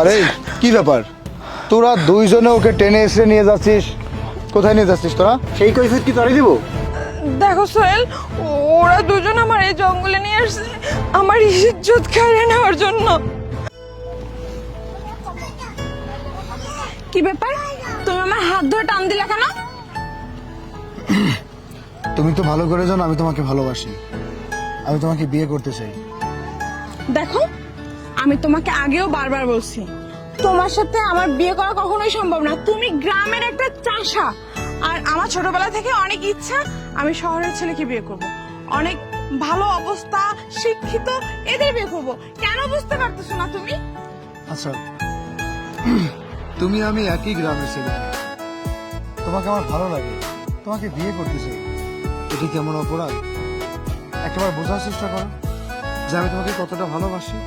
আরে কি ব্যাপার? তোরা দুইজনে ওকে টেনে এসে নিয়ে যাচ্ছিস। কোথায় নিয়ে যাচ্ছিস তোরা? সেই কৈফিয়ত কি তোরে দিব? দেখো সোহেল ওরা দুজন আমার এই জঙ্গলে নিয়ে আসছে। আমার ইজ্জত কেড়ে নেওয়ার জন্য। কি ব্যাপার? তুমি আমার হাত ধরে টান দিলা কেন? তুমি তো ভালো করে জানো আমি তোমাকে ভালোবাসি। আমি তোমাকে বিয়ে করতে চাই। দেখো আমি তোমাকে আগেও বারবার বলছি, তোমার সাথে আমার বিয়ে করা কখনোই সম্ভব না। তুমি গ্রামের একটা চাষা। আর আমার ছোটবেলা থেকে অনেক ইচ্ছা, আমি শহরের ছেলেকে বিয়ে করব। অনেক ভালো অবস্থা, শিক্ষিত, এদের বিয়ে করব। কেন বুঝতে পারতেছো না তুমি? আচ্ছা তুমি আমি একই গ্রামের ছেলে। তোমাকে আমার ভালো লাগে, তোমাকে বিয়ে করতে চাই। এটি কেমন অপরাধ? একবার বোঝার চেষ্টা করো যে আমি তোমাকে কতটা ভালোবাসি।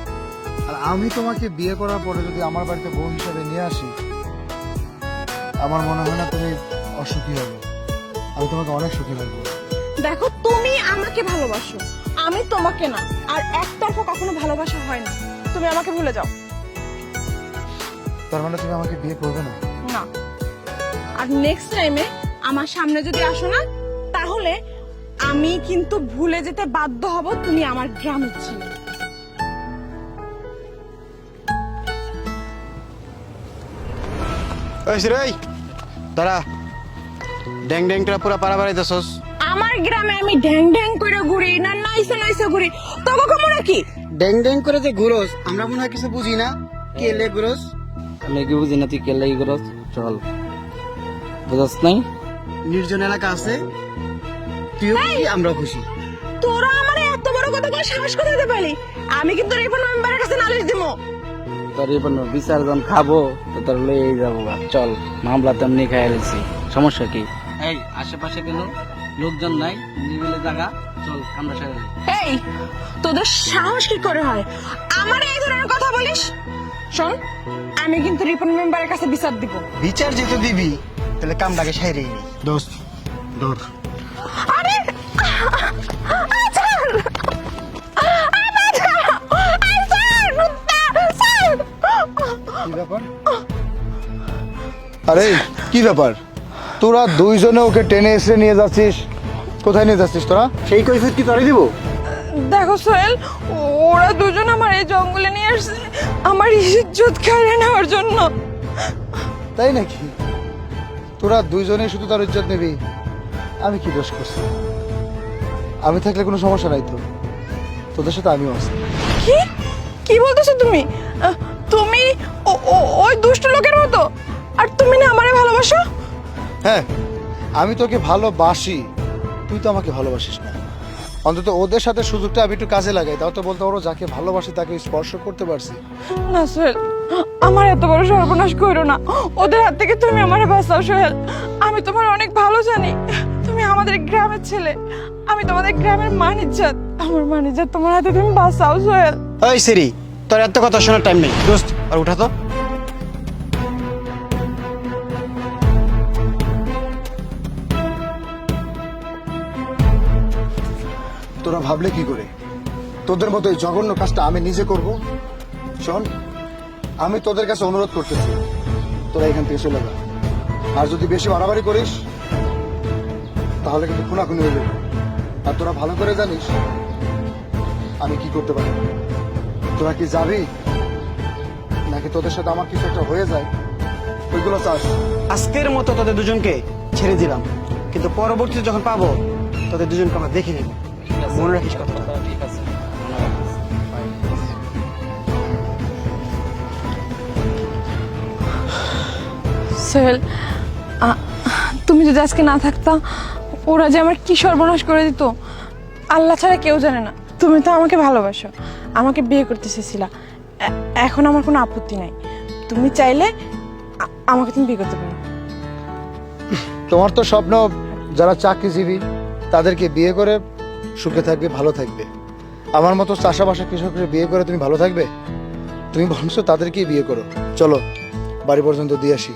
আর আমি তোমাকে বিয়ে করার পরে যদি আমার বাড়িতে বউ হিসাবে নিয়ে আসি আমার মনে হয় না তুমি অসুখী হবে। আমি তোমাকে অনেক সুখী লাগবে দেখো তুমি আমাকে ভালোবাসো আমি তোমাকে না। আর একতরফা কখনো ভালোবাসা হয় না। তুমি আমাকে ভুলে যাও। তার মানে তুমি আমাকে বিয়ে করবে না? না। আর নেক্সট টাইমে আমার সামনে যদি আসো না তাহলে আমি কিন্তু ভুলে যেতে বাধ্য হব তুমি আমার গ্রামের ছিলে। ওই সিরে ওই দাঁড়া। ড্যাং ড্যাংটা পুরা পাড়া বাড়াইতেছস আমার গ্রামে আমি করে ঘুরি না নাইসে নাইসে ঘুরি। তোকে কমো নাকি ড্যাং ড্যাং করে যে ঘুরোস আমরা মনে হয় কিছু বুঝি না। কেলে ঘুরোস? আমি কি বুঝি না তুই চল। বুঝাস নাই? নির্জন এলাকা আছে। তুইও খুশি তোরা আমার এত বড় কথা করে সাহস করে দিতে পারি আমি কিন্তু রিপন মেম্বারের কাছে নালিশ দিমো। তোর এবার বিচার যখন খাব তো তোর লয়ে যাব চল মামলা তেমনি খাই রয়েছি সমস্যা কি? এই আশেপাশে কেন লোকজন নাই নিবিলে জায়গা। চল আমরা সেরে এই তোদের সাহস কি করে হয়? আমার এই ধরনের কথা বলিস? শোন আমি কিন্তু রিপন মেম্বারের কাছে বিচার দিব। বিচার যেহেতু দিবি তাহলে কামটাকে সাইরেই নি। দোস্ত ধর। আরে কি ব্যাপার? তোরা দুইজনে ওকে টেনে এসে নিয়ে যাচ্ছিস। কোথায় নিয়ে যাচ্ছিস তোরা? সেই কৈফিয়ত কি তোরে দিব? দেখো সোহেল ওরা দুজন আমার এই জঙ্গলে নিয়ে আসছে। আমার ইজ্জত কেড়ে নেওয়ার জন্য। তাই নাকি? তোরা দুইজনে শুধু তার ইজ্জত নিবি। আমি কি দোষ করছি? আমি থাকলে কোনো সমস্যা নাই তো। তোদের সাথে আমিও আছি। কি? কি বলতেছো তুমি? আহ, তুমি ও- ও- ওই দুষ্ট লোকের মতো? হ্যাঁ আমি তোকে ভালোবাসি। তুই তো আমাকে ভালোবাসিস না। অন্তত ওদের সাথে সুযোগটা আমি একটু কাজে লাগাই। তাও তো বলতে পারো যাকে ভালোবাসি তাকে স্পর্শ করতে পারছি। না সোহেল আমার এত বড় সর্বনাশ করো না। ওদের হাত থেকে তুমি আমারে বাঁচাও সোহেল। আমি তোমার অনেক ভালো জানি। তুমি আমাদের গ্রামের ছেলে। আমি তোমাদের গ্রামের মানিজ্জাত আমার মানিজ্জাত তোমার হাতে তুমি বাঁচাও সোহেল। ওই সিরি তোর এত কথা শোনার টাইম নেই। দোস্ত আর উঠা তো। তোরা ভাবলে কি করে? তোদের মতো এই জঘন্য কাজটা আমি নিজে করব? শোন, আমি তোদের কাছে অনুরোধ করতেছি, তোরা এখান থেকে চলে যা। আর যদি বেশি বাড়াবাড়ি করিস, তাহলে কিন্তু খুনাখুনি হয়ে যাবে। আর তোরা ভালো করে জানিস, আমি কি করতে পারি। তোরা কি যাবি? নাকি তোদের সাথে আমার কিছু একটা হয়ে যায়? ওইগুলো চাস। আজকের মতো তোদের দুজনকে ছেড়ে দিলাম। কিন্তু পরবর্তীতে যখন পাবো, তোদের দুজনকে আমরা দেখে নেব। মনে রাখিস কথা ঠিক আছে সোহেল তুমি যদি আজকে না থাকতা ওরা যে আমার কি সর্বনাশ করে দিত আল্লাহ ছাড়া কেউ জানে না। তুমি তো আমাকে ভালোবাসো। আমাকে বিয়ে করতে চেয়েছিলা এখন আমার কোনো আপত্তি নাই। তুমি চাইলে আমাকে তুমি বিয়ে করতে পারো। তোমার তো স্বপ্ন যারা চাকরিজীবী তাদেরকে বিয়ে করে সুখে থাকবে, ভালো থাকবে। আমার মতো চাষাবাসা কৃষকের বিয়ে করে তুমি ভালো থাকবে? তুমি বরঞ্চ তাদেরকেই বিয়ে করো। চলো, বাড়ি পর্যন্ত দিয়ে আসি।